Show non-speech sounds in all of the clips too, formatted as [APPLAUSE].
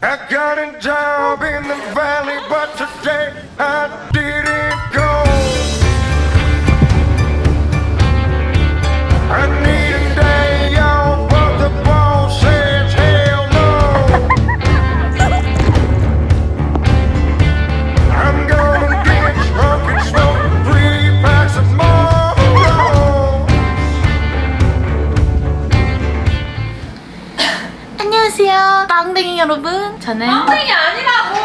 I got a job in the valley, but today I didn't go. I need a day off, but the boss says hell no. I'm gonna get drunk and smoke three packs of Marlboro. 안녕하세요 빵댕이 여러분 저는 빵댕이 아니라고!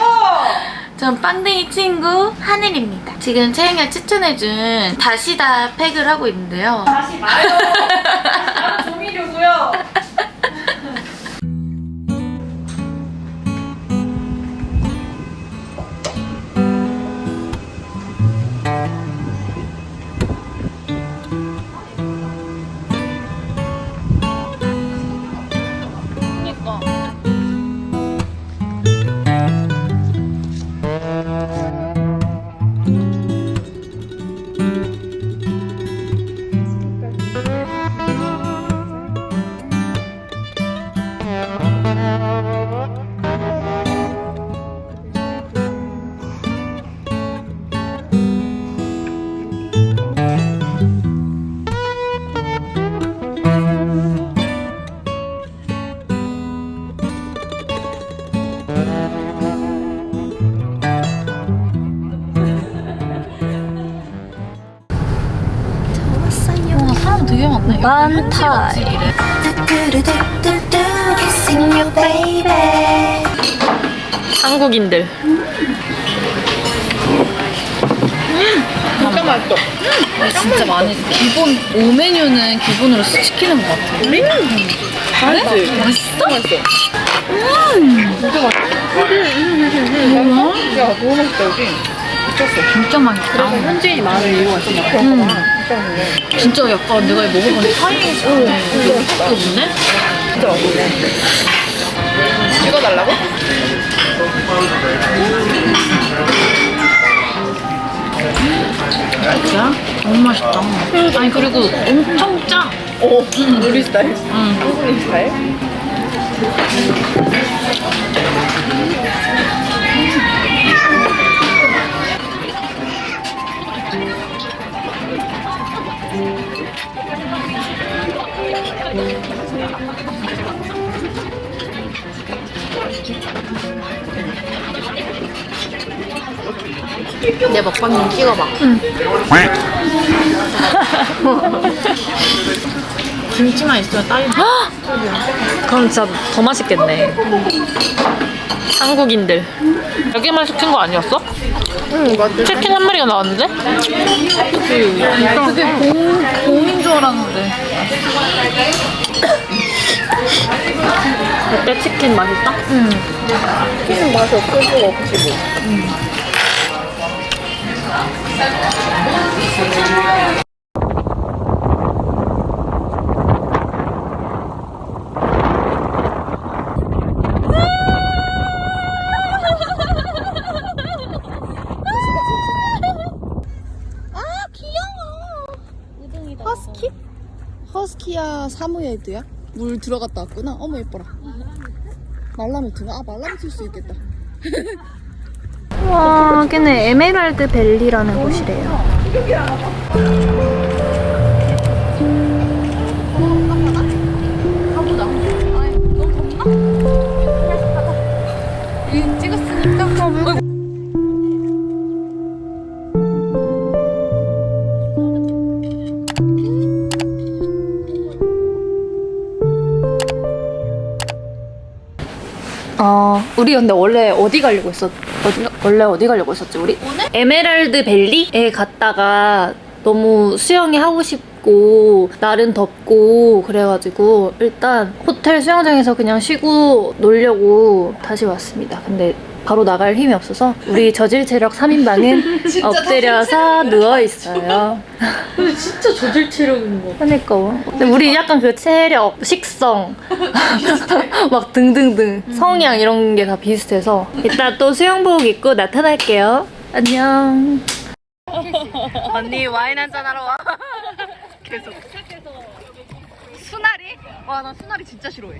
전 빵댕이 친구 하늘입니다 지금 채영이가 추천해준 다시다 팩을 하고 있는데요 다시 말요. [LAUGHS] 많다 한국인들 진짜 맛있어. 진짜 많이 기본 5메뉴는 기본으로 시키는 것 같아 우리? 맛있지? 맛있어? 맛있어. 진짜 맛있어. 야, 너무 맛있다, 여기. 미쳤어. 진짜 맛있다 현지인이 많은 이유가. 막 그런 거 진짜 맛있네. 진짜 약간 내가 먹어본 타이에서 이게 없네? 진짜 맛있어. 찍어달라고? 진짜? 너무 맛있다 아니 그리고 엄청 짜 오, 우리 스타일. 응. 우리 스타일? 내 먹방 좀 찍어봐. [LAUGHS] 김치만 있으면 딱이 그럼 진짜 더 맛있겠네. 한국인들. 여기만 시킨 거 아니었어? 응, 맞지. 치킨 한 마리가 나왔는데? 그게 공, 공인 줄 알았는데. 어때? 치킨 맛있다? 응. 치킨 맛이 없을 수가 없지, 뭐. 허스키? 허스키야 사무예드야? 물 들어갔다 왔구나. 어머 예뻐라. 말라뮤트가 아 말라뮤트일 수 있겠다. 와, 여기는 에메랄드 밸리라는 곳이래요. 어, 우리 근데 원래 어디 가려고 했었, 어디, 원래 어디 가려고 했었지, 우리? 에메랄드 밸리에 갔다가 너무 수영이 하고 싶고, 날은 덥고, 그래가지고, 일단 호텔 수영장에서 그냥 쉬고 놀려고 다시 왔습니다. 근데 바로 나갈 힘이 없어서, 우리 저질 체력 3인방은 [LAUGHS] 엎드려서 누워 있어요. [LAUGHS] 근데 진짜 저질 체력인 거 그러니까 근데 우리 약간 그 체력, 식성 [LAUGHS] 막 등등등 성향 이런 게 다 비슷해서 이따 또 수영복 입고 나타날게요. 안녕. 언니 와인 한잔 하러 와. 계속. 수나리? 와 나 수나리 진짜 싫어해.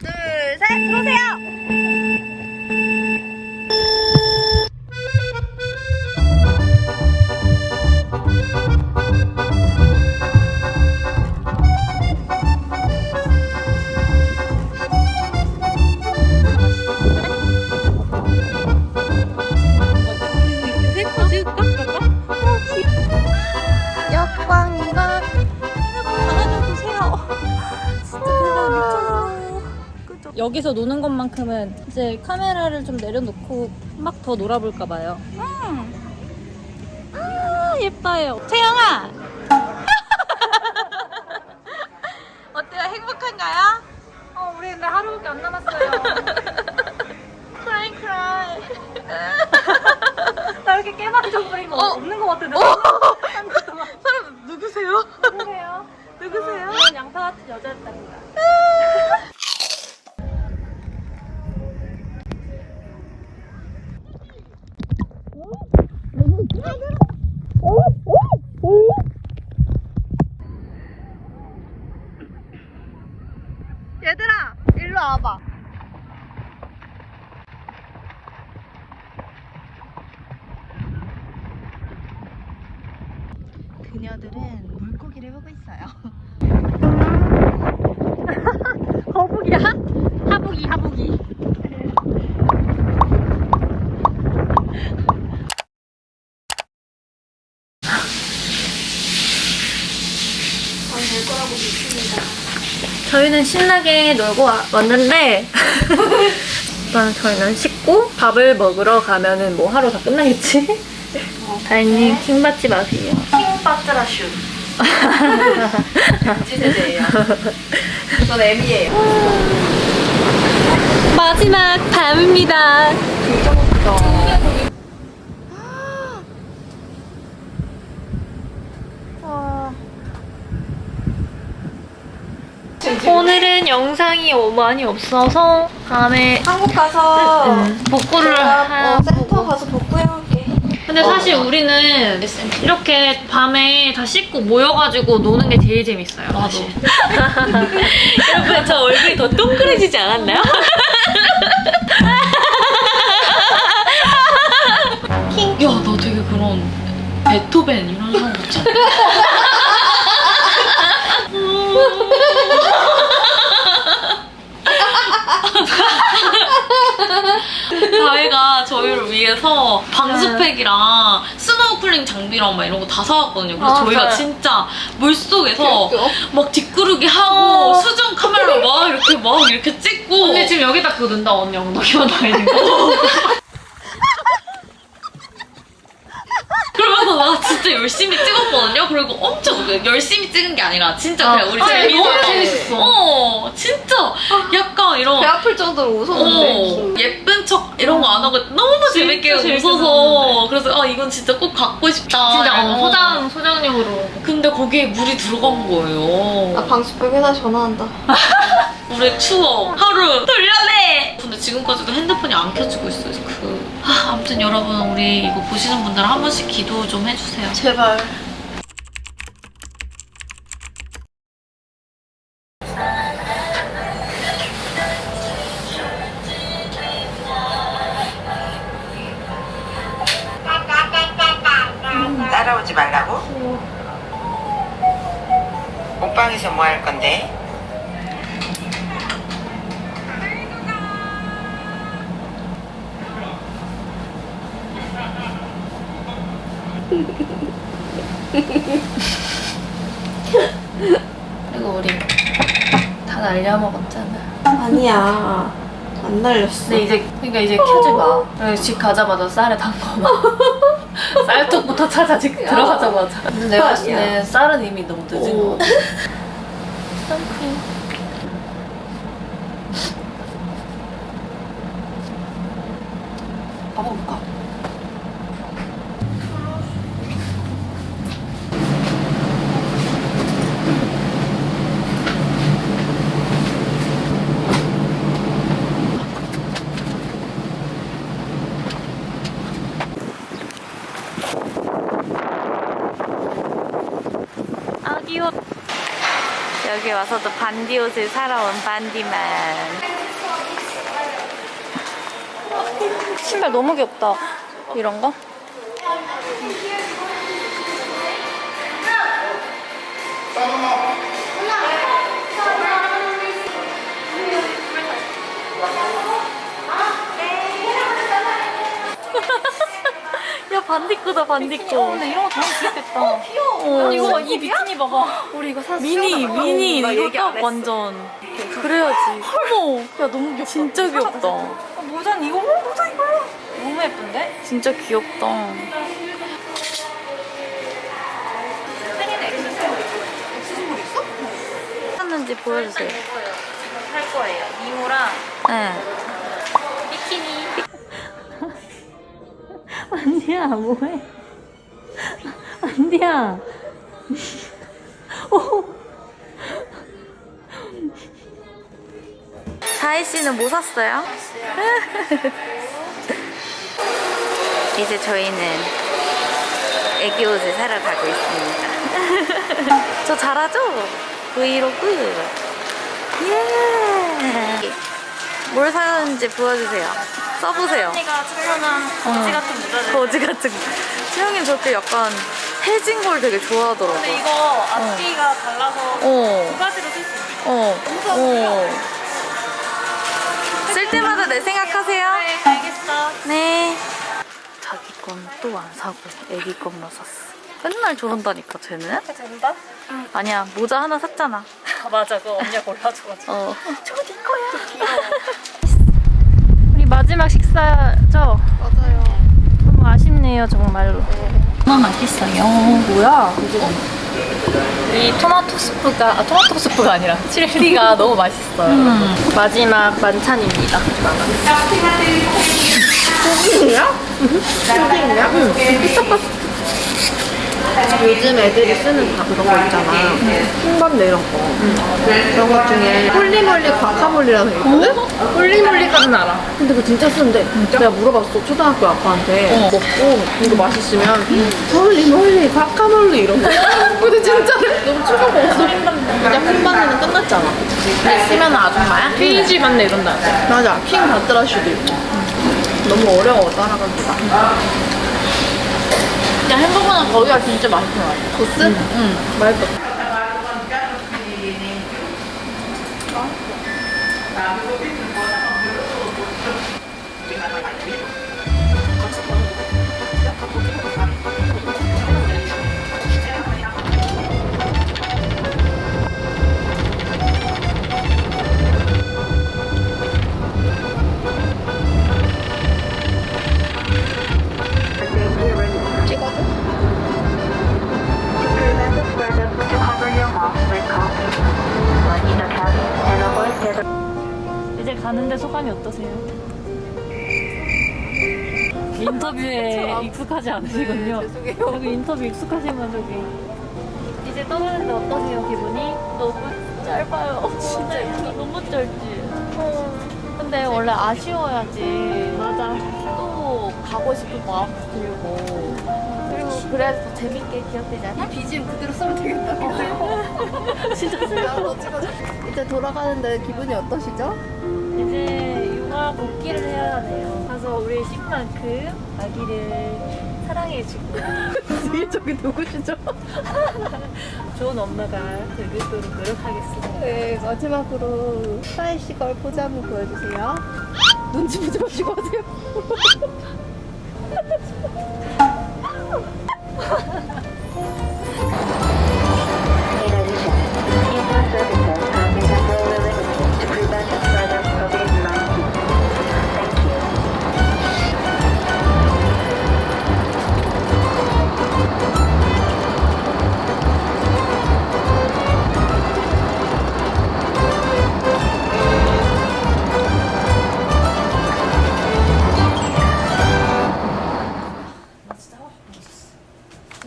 둘, 셋, 들어오세요. 여기서 노는 것만큼은 이제 카메라를 좀 내려놓고 막 더 놀아볼까 봐요. 아 예뻐요. 채영아. [LAUGHS] 어때요? 행복한가요? 어 우리 근데 하루밖에 안 남았어요. 크라이 크라이. [LAUGHS] 나 이렇게 깨방정 부린 거 없는 것 같은데. [LAUGHS] 사람 누구세요? 누구세요? 누구세요? 이런 양파 같은 여자였답니다. 얘들아, 일로 와봐. 그녀들은 물고기를 보고 있어요. [LAUGHS] 거북이야? 하북이 하북이. 저희는 신나게 놀고 와- 왔는데 [LAUGHS] 일단 저희는 씻고 밥을 먹으러 가면은 뭐 하루 다 끝나겠지? [LAUGHS] 다행님 킹 받지 마세요. 킹바트라슈. G세대예요. [LAUGHS] 전 M이에요. 마지막 밤입니다. 오늘은 영상이 어- 많이 없어서 다음에 한국 가서 음, 복구를 어, 하고 센터 가서 복구해올게. 근데 사실 우리는 이렇게 밤에 다 씻고 모여가지고 노는 게 제일 재밌어요. [LAUGHS] 여러분 저 얼굴이 더 동그래지지 않았나요? [LAUGHS] 야, 너 되게 그런 베토벤 이런 사람 같지 않아? [LAUGHS] 다혜가 저희를 위해서 방수팩이랑 스노우쿨링 장비랑 막 이런 거 다 사왔거든요. 그래서 아, 저희가 네. 진짜 물속에서? 막 뒷구르기 하고 어. 수중 카메라 막 이렇게 막 이렇게 찍고. 근데 지금 여기다 그거 넣는다 언니 엉덩이만 다 있는 거. [LAUGHS] 막 진짜 열심히 찍었거든요. 그리고 엄청 열심히 찍은 게 아니라 진짜 그냥 우리 아니, 재밌어. 너무 재밌었어. 어, 진짜 약간 이런 배 아플 정도로 웃었는데. 어, 예쁜 척 이런 거 안 하고 너무 재밌게 웃어서 그래서 아 이건 진짜 꼭 갖고 싶다. 진짜 어, 어. 소장 소장용으로. 근데 거기에 물이 들어간 거예요. 나 방수병 회사 전화한다. [LAUGHS] 우리 추억 하루 돌려내. 근데 지금까지도 핸드폰이 안 켜지고 있어요. 그 아, 아무튼 여러분 우리 이거 보시는 분들 한 번씩 기도 좀 해주세요. 제발. 따라오지 말라고? 옷방에서 뭐 할 건데? 그리고 우리 다 날려 먹었잖아. 아니야. 안 날렸어. 근데 이제 그러니까 이제 켜지 마. 그래서 집 가자마자 쌀에 담궈. [LAUGHS] 쌀떡부터 찾아 집 들어가자마자. 근데 내가 봤을 때 쌀은 이미 너무 늦은 거 같아. [LAUGHS] 선크림. 여기 와서도 반디 옷을 사러 온 반디만. 신발 너무 귀엽다. 이런 거? 반디 거다 반디 거. 근데 이런 거 너무 귀엽겠다. 귀여워. 이거 이 비키니 봐봐. 우리 이거 샀어. 미니 미니 이거 딱 완전. 그래야지. 어머. 야 너무 귀엽다. 진짜 귀엽다. 모자 이거 모자 이거. 너무 예쁜데? 진짜 귀엽다. 샀는지 보여주세요. 할 거예요. 이모랑. 네. 비키니. 안디야 뭐해? 안디야. 자희 씨는 뭐 샀어요? [LAUGHS] 이제 저희는 애기 옷을 사러 가고 있습니다. [LAUGHS] 저 잘하죠? 브이로그. 예. 뭘 사는지 보여주세요. 써보세요. 언니가 추천한 거지 같은 모자를. 거지 같은 거. 수영이 저렇게 약간 해진 걸 되게 좋아하더라고. 근데 이거 앞뒤가 달라서 어. 두 가지로 쓸 수 있어요. 어. 어. 쓸 때마다 내 생각하세요. 네, 알겠어. 네. 자기 건 또 안 사고 애기 것만 샀어. 맨날 저런다니까 쟤는. 된다? 아니야 모자 하나 샀잖아. 아, 맞아. 그거 언니가 골라줘가지고. 어. 저거 내 거야. 마지막 식사죠? 맞아요. 너무 아쉽네요, 정말로. 너무 맛있어요. 뭐야? 이 토마토 스프가, 아, 토마토 스프가 아니라 칠리가 [LAUGHS] 너무 맛있어요. 음. 마지막 만찬입니다. [LAUGHS] 요즘 애들이 쓰는 다 그런 거 있잖아. 킹반대 이런 거. 그런 것 중에 홀리몰리 과카몰리라는 게 있거든? 홀리몰리까지는 알아. 근데 그거 진짜 쓴대. 내가 물어봤어. 초등학교 아빠한테. 먹고 이거 맛있으면 홀리몰리 과카몰리 이런 거. [LAUGHS] 근데 진짜 너무 충격 먹었어. 이제 킹반대는 끝났잖아. 근데 쓰면 아줌마야? 페이지 맞네 이런다. 맞아. 킹 바드라슈도 있고. 너무 어려워 따라가기가. 그냥 햄버거는 거기가 진짜 맛있는 것 같아. 도스? 응. 맛있어. 익숙하지 않으시군요. 죄송해요. 그리고 인터뷰 익숙하신 분들이 이제 떠나는데 어떠세요 기분이? 너무 짧아요. 진짜 이거 너무 짧지. 근데 원래 아쉬워야지. 맞아. 또 가고 싶은 마음 들고. 그리고 그래야 또 재밌게 기억되잖아. BGM 그대로 쓰면 되겠다. [LAUGHS] 진짜 나도 찍어줘. 이제 돌아가는데 기분이 어떠시죠? 이제 육아 복귀를 해야 돼요. 가서 우리 신만큼 아기를 사랑해주고 뒤에 [LAUGHS] 저기 누구시죠? [LAUGHS] 좋은 엄마가 될수 있도록 노력하겠습니다. 네, 마지막으로 사이 씨걸 포즈 한번 보여주세요. 눈치 보지 마시고 하세요. [LAUGHS]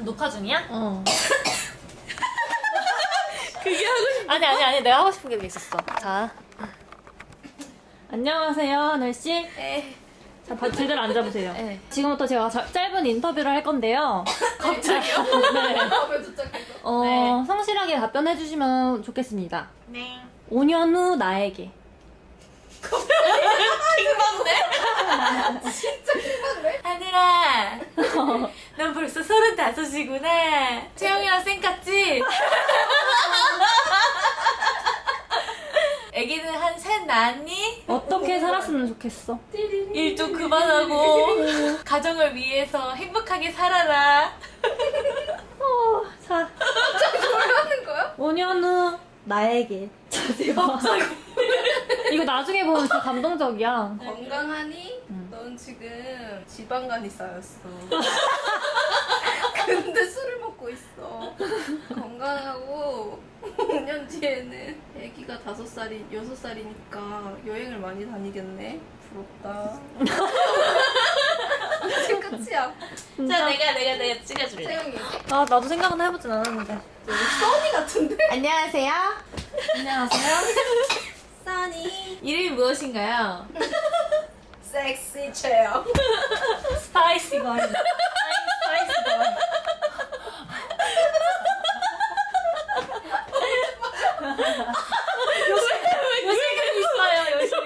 녹화 중이야? 어. [LAUGHS] 아니 아니 아니 내가 하고 싶은 게 있었어. 자. 안녕하세요 하늘 씨. 네. 자 바- 제대로 앉아보세요. 네. 지금부터 제가 자- 짧은 인터뷰를 할 건데요. [LAUGHS] 갑자기요? 네. [LAUGHS] 어 네. 성실하게 답변해 주시면 좋겠습니다. 네. 5년 후 나에게. 하늘아, 넌 벌써 서른다섯이구나. 채영이랑 쌩 같지? 애기는 한 셋 낳았니? 어떻게 살았으면 좋겠어? 일 좀 그만하고 가정을 위해서 행복하게 살아라. 자. 갑자기 노래하는 거야? 5년 후 나에게. 갑자기. [LAUGHS] 이거 나중에 보면 진짜 감동적이야. 건강하니? 넌 지금 지방간이 쌓였어. [LAUGHS] 근데 술을 먹고 있어. 건강하고 [LAUGHS] 5년 뒤에는 아기가 5살이, 6살이니까 여행을 많이 다니겠네. 부럽다. [LAUGHS] 지금 끝이야. 자, 내가, 내가, 내가 찍어줄래. 태영이. 아 나도 생각은 해보진 않았는데. 써니 같은데? 안녕하세요. 안녕하세요. 써니. 이름이 무엇인가요? 섹시 체형. 스파이시 걸. 스파이시 걸. 요즘 있어요 요즘.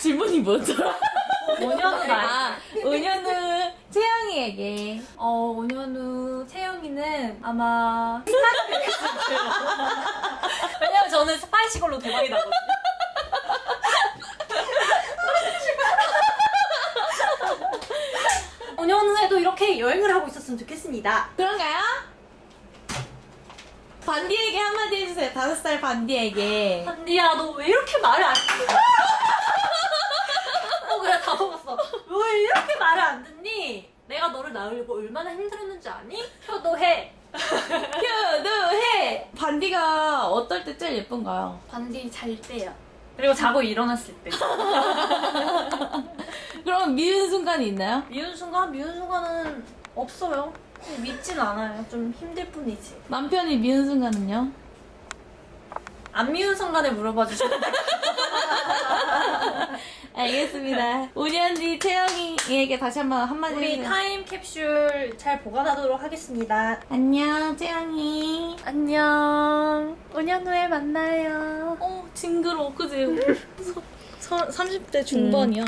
질문이 뭐더라? 5년 말. 아, 5년 후 채영이에게. 어 5년 후 채영이는 아마 [LAUGHS] 왜냐면 저는 스파이시 걸로 대박이 나거든요. [LAUGHS] 오년 후에도 이렇게 여행을 하고 있었으면 좋겠습니다. 그런가요? 반디에게 한마디 해주세요. 다섯 살 반디에게. 한디야 너 왜 이렇게 말을 안 듣니? [LAUGHS] 어 그냥 다 먹었어. 왜 이렇게 말을 안 듣니? 내가 너를 낳으려고 얼마나 힘들었는지 아니? 효도해. [LAUGHS] 효도해! 반디가 어떨 때 제일 예쁜가요? 반디 잘 때요. 그리고 자고 일어났을 때. [LAUGHS] 그럼 미운 순간이 있나요? 미운 순간? 미운 순간은 없어요. 믿진 않아요. 좀 힘들 뿐이지. 남편이 미운 순간은요? 안 미운 순간에 물어봐 주시면 돼요. [LAUGHS] 알겠습니다. 5년 뒤 채영이에게 다시 한번 한마디 우리 해주세요. 타임 캡슐 잘 보관하도록 하겠습니다. 안녕, 채영이. 안녕. 5년 후에 만나요. 어, 징그러워, 그지? 30대 중반이야.